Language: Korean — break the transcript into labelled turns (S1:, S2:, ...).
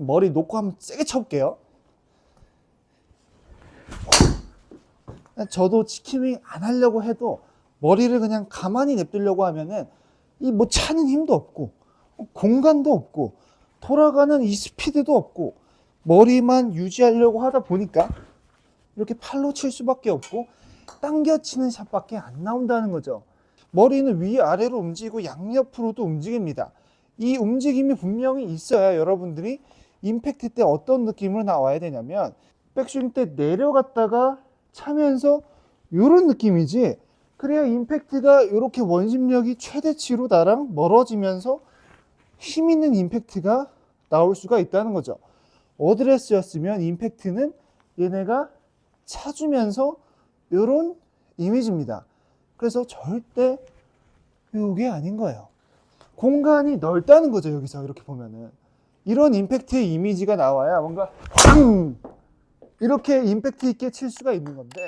S1: 머리 놓고 한번 세게 쳐볼게요. 저도 치킨윙 안 하려고 해도 머리를 그냥 가만히 냅두려고 하면은 이 뭐 차는 힘도 없고 공간도 없고 돌아가는 이 스피드도 없고 머리만 유지하려고 하다 보니까 이렇게 팔로 칠 수밖에 없고 당겨 치는 샷밖에 안 나온다는 거죠. 머리는 위아래로 움직이고 양옆으로도 움직입니다. 이 움직임이 분명히 있어야 여러분들이 임팩트 때 어떤 느낌으로 나와야 되냐면 백스윙 때 내려갔다가 차면서 이런 느낌이지 그래야 임팩트가 이렇게 원심력이 최대치로 나랑 멀어지면서 힘 있는 임팩트가 나올 수가 있다는 거죠. 어드레스였으면 임팩트는 얘네가 차주면서 이런 이미지입니다. 그래서 절대 이게 아닌 거예요. 공간이 넓다는 거죠, 여기서 이렇게 보면은. 이런 임팩트의 이미지가 나와야 뭔가 팡! 이렇게 임팩트 있게 칠 수가 있는 건데